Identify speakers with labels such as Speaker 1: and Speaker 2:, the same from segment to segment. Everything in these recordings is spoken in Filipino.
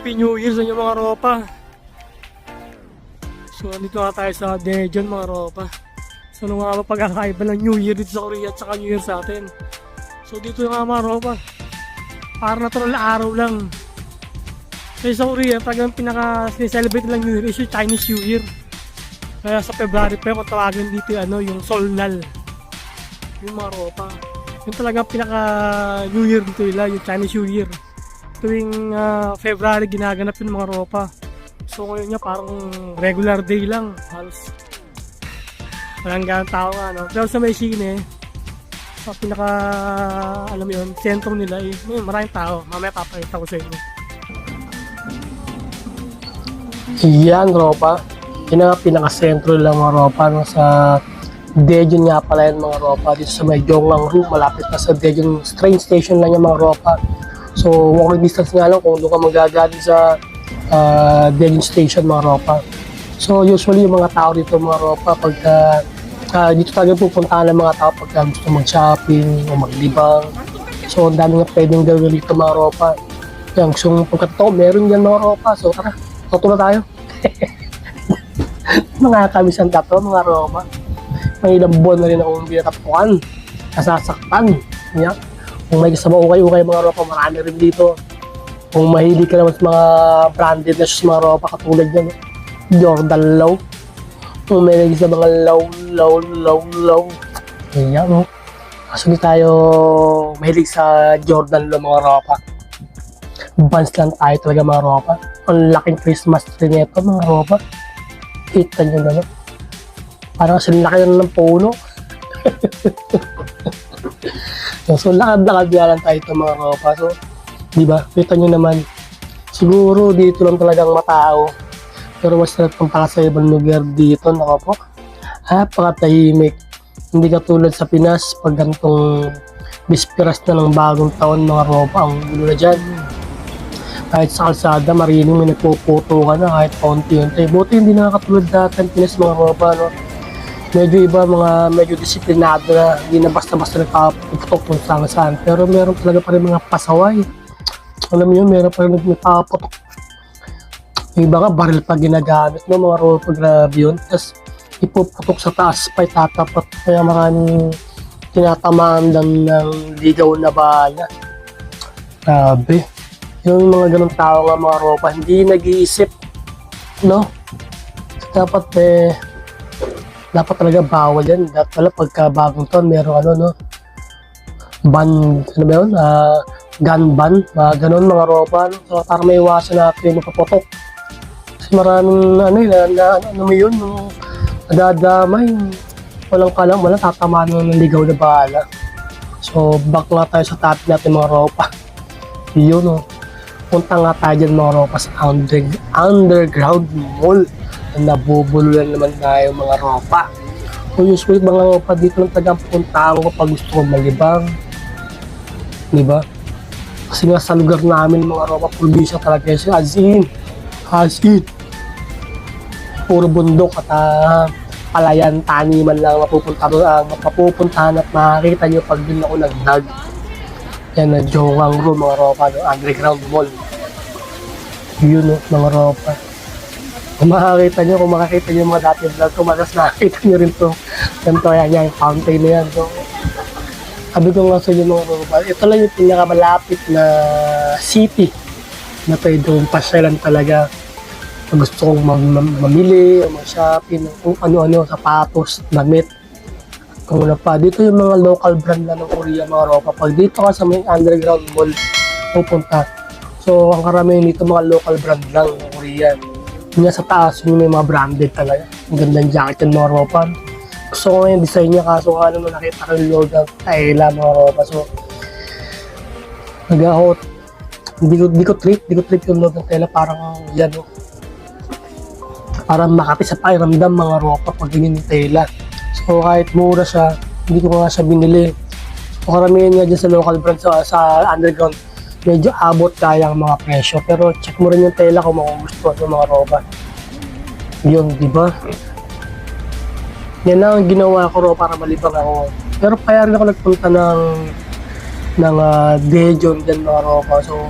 Speaker 1: Happy New Year sa inyo mga ropa. So, nandito nga tayo sa Daejeon mga ropa. So, ano nga ba pagkakaiba ng New Year dito sa Korea at saka New Year sa atin. So, dito nga mga ropa. Para natural na araw lang. Kasi sa Korea, talagang pinaka-celebrate lang New Year is yung Chinese New Year. Kaya sa February pa kung tawagin dito ano, yung Solnal. Yung mga ropa. Yung talagang pinaka New Year dito nila, yung Chinese New Year. Tuwing ah, February ginaganap yung mga ropa. So ngayon niya parang regular day lang. Halos walang ganang tao nga, no? Pero sa may sine, sa pinaka, alam mo yun, sentro nila, eh, may maraming tao. Mamaya papakita ko sa inyo. Yan, ropa. Yan ang pinaka-sentro lang mga ropa no, sa Daejeon nga pala yan mga ropa. Dito sa may Jongang-ru, malapit na sa Daejeon train station lang yung mga ropa. So, walking distance nga lang kung doon ka magagaling sa uh, Daejeon station mga ropa. So, usually yung mga tao dito mga ropa, pagka ah, dito talaga pupuntahan ng mga tao pagka gusto mag-shopping o maglibang. So, ang dami nga pwedeng gawin dito mga ropa. Yan, gusto mong pagkatotoo, meron yan mga ropa. So, tara, na tayo. mga kamisan tato, mga ropa. May ilang buwan na rin akong binatapuan. Nasasaktan. Yan. Kung may kasama ukay-ukay mga ropa, marami rin dito. Kung mahilig ka naman sa mga branded na mga ropa, katulad yan, Jordan Low. Kung may naging sa mga low, low, low, low. Ayan, no? Kaso di tayo mahilig sa Jordan Low mga ropa. Vans lang tayo talaga mga ropa. Ang laking Christmas tree nito mga ropa. Kita nyo naman. Parang kasi laki na ng puno. so, lakad-lakad lang tayo ito mga ropa. So, di ba? Kita nyo naman. Siguro dito lang talagang matao. Pero mas sarap pala sa ibang lugar dito, nako po. Napakatahimik. Hindi katulad sa Pinas, pag gantong bispiras na ng bagong taon, mga ropa, ang gulo na dyan. Kahit sa kalsada, marinig may nagpuputo ka na kahit paunti-unti. Buti hindi na katulad dati ang Pinas, mga ropa, no? Medyo iba, mga medyo disiplinado na, hindi na basta-basta nagpaputok kung saan saan. Pero meron talaga pa rin mga pasaway. Alam niyo, meron pa rin nagpaputok iba nga baril pa ginagamit no? Mga ropa grabe yun. Tapos ipuputok sa taas pa itatapat. Kaya maraming tinatamaan lang ng ligaw na bala. Grabe. Yung mga ganong tao nga mga ropa hindi nag-iisip no? Dapat eh dapat talaga bawal yan dapat pala pagka bagong taon meron ano no ban ano ba yun Ah, gun ban mga ganon mga ropa no? so, para may iwasan natin yung mapaputok kasi maraming ano yun, na, na, ano mo yun, yung nadadamay, walang kalam, walang tatamaan ng ligaw na bahala. So, back nga tayo sa topic natin mga ropa. Yun o. Punta nga tayo dyan mga ropa sa under, underground mall. Na nabubululan naman tayo mga ropa. So, usually mga ropa dito lang tagang puntahan ko pag gusto ko malibang. Di ba? Kasi nga sa lugar namin mga ropa, probinsya talaga siya. As in, as in. Puro bundok at ah, palayan, taniman lang mapupunta doon, ang mapupuntahan at makakita nyo pag din ako nag-vlog. Yan na Jowang Room, mga ropa, no? underground mall. Yun, no, mga ropa. Kung makakita nyo, kung makakita nyo yung mga dati vlog ko, magas nakakita nyo rin to. Ganito, yan, yan, fountain na yan. So, sabi ko nga sa inyo mga ropa, ito lang yung pinakamalapit na city na pwede kong pasyalan talaga kung gusto kong mam- mam- mamili o mag-shopping kung ano-ano, sapatos, damit. Kung ano pa, dito yung mga local brand na ng Korea, mga ropa. Pag dito ka sa may underground mall, pupunta. So, ang karamihan dito mga local brand lang ng Korea. Yung sa taas, yung may mga branded talaga. Ang gandang jacket yung mga ropa. Gusto ko yung design niya, kaso nga naman nakita ko yung logo ng Tayla, mga ropa. So, nag-ako, hindi ko, hindi ko trip, hindi ko trip yung logo ng Tayla, parang yan, oh parang makati sa pakiramdam mga ropa pag ganyan yung tela. So kahit mura siya, hindi ko nga siya binili. So karamihan nga dyan sa local brand sa, sa underground, medyo abot kaya ang mga presyo. Pero check mo rin yung tela kung makugustuhan yung mga ropa. Yun, di ba? Yan ang ginawa ko ro para malibang ako. Pero kaya rin ako nagpunta ng ng uh, Daejeon dyan mga ropa. So,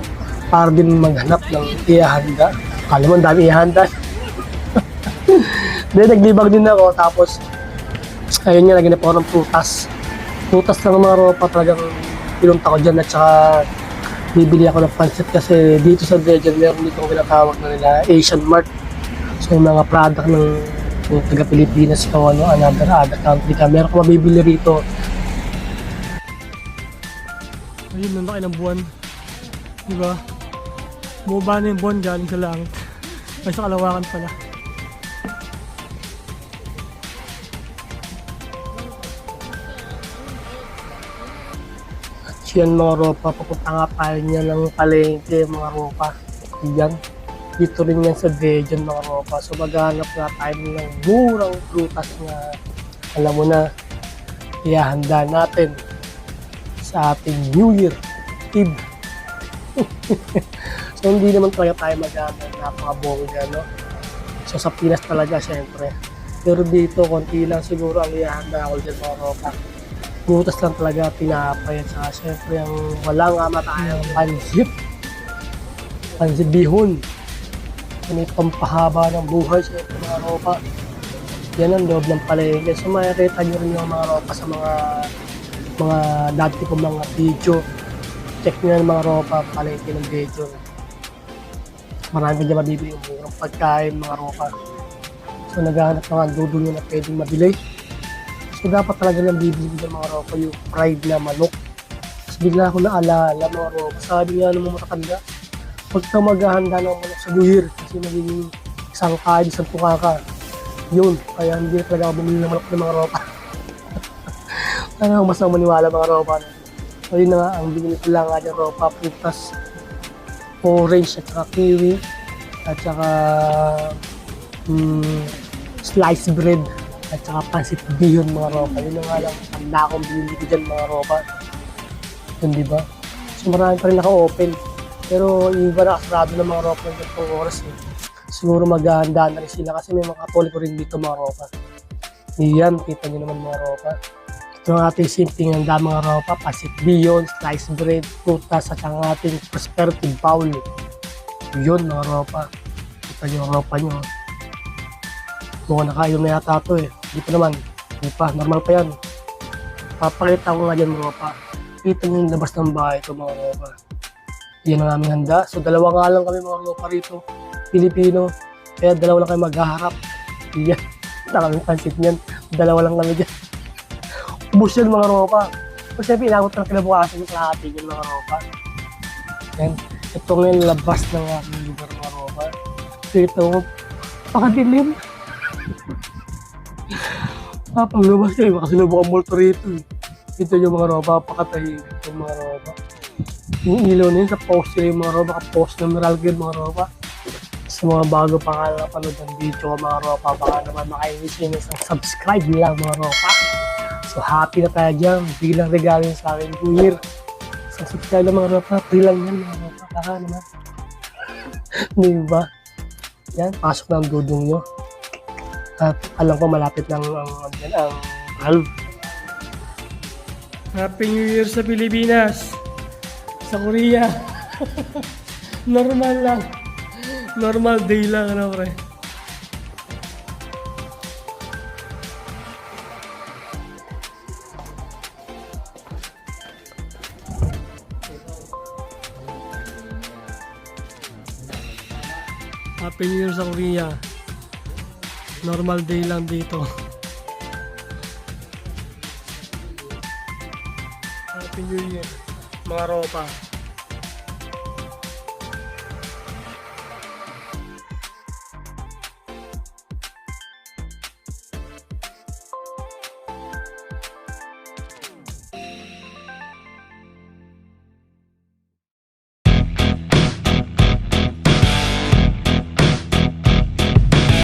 Speaker 1: para din maghanap ng ihanda. Kala mo, ang dami ihanda. Then, naglibang din ako. Tapos, ayun nga, naginip ako ng prutas. Prutas lang ang mga ropa talagang pinunta ko dyan at saka bibili ako ng pancit kasi dito sa Dejan meron dito ang pinatawag na nila Asian Mart. So yung mga product ng taga Pilipinas o ano, another other country ka. Meron ka mabibili rito. Ayun, nandaki ng buwan. Di ba? Bumaba na yung buwan galing sa langit. Ay, sa kalawakan pala. At yan mga ropa, papunta nga tayo niya ng palengke mga ropa. Yan. Dito rin yan sa Dejan mga ropa. So maghanap nga tayo ng murang prutas na alam mo na ihahanda natin sa ating New Year Eve. so hindi naman talaga tayo maghanap ng napakabongga, no? So sa Pinas talaga, syempre. Pero dito, konti lang siguro ang ihahanda ko dyan mga ropa butas lang talaga tinapay at saka syempre ang wala nga matayang pansit. Pansit bihon. Yung pampahaba ng buhay syempre mga ropa. Yan ang loob ng palengke. So makikita nyo rin yung mga ropa sa mga mga dati ko mga video. Check nyo yung mga ropa palengke ng video. Marami dyan mabibili yung murang pagkain mga ropa. So naghahanap ang dudo nyo na pwedeng mabili So dapat talaga lang bibili ng mga ropa yung fried na manok. Tapos bigla ako naalala mga ropa. Sabi nga ng mga matatanda, huwag ka maghahanda ng manok sa Year kasi magiging isang kain, isang tuka ka. Yun, kaya hindi talaga ako bumili ng manok ng mga ropa. Kaya mas ang maniwala mga ropa. So yun na nga, ang binili ko lang nga ng ropa, prutas, orange at saka kiwi, at saka mm, sliced bread at saka pansit bihon mga ropa. Yun na nga lang, ang nakong binili ko dyan mga ropa. Yun di ba? So marami pa rin naka-open. Pero yung iba nakasarado ng mga ropa ng ganitong oras eh. Siguro maghahanda na rin sila kasi may mga katoliko rin dito mga ropa. Yan, kita nyo naman mga ropa. Ito ang ating simpleng handa mga ropa. Pansit bihon, sliced bread, prutas at ang ating prosperity bowl. Yun mga ropa. Kita nyo ang ropa nyo. Mukhang nakainom na yata ito eh. Pa naman. Hindi pa. Normal pa yan. Papakita ko nga dyan mga ropa. Kita yung labas ng bahay ito mga ropa. Yan ang aming handa. So dalawa nga lang kami mga ropa rito. Pilipino. Kaya dalawa lang kayo maghaharap. Yan. Wala kaming pansit niyan. Dalawa lang kami dyan. Ubus yan mga ropa. So syempre inabot ng kinabukasan yung kalahati yun mga ropa. Yan. Ito ngayon labas ng aking lugar mga ropa. Dito ko. Pakadilim. Papaglabas kayo, makasalubok ang multo rito. eh. Ito yung mga ropa, pakatahimik yung mga ropa. Yung ilaw na yun, sa post yun yung mga ropa, ka-post ng Meralgid mga ropa. Sa mga bago pa nga napanood ng video ko mga ropa, baka naman makainis yun isang subscribe lang mga ropa. So happy na tayo dyan, bilang regalo sa akin New Year. So subscribe lang mga ropa, free lang yan mga ropa, kaka naman. diba? Yan, pasok na ang dudong nyo. At alam ko malapit lang ang, ang, ang Alv. Happy New Year sa Pilipinas! Sa Korea! Normal lang. Normal day lang, ano pre. Happy New Year sa Korea. Normal day lang dito. Happy New Year, mga ropa.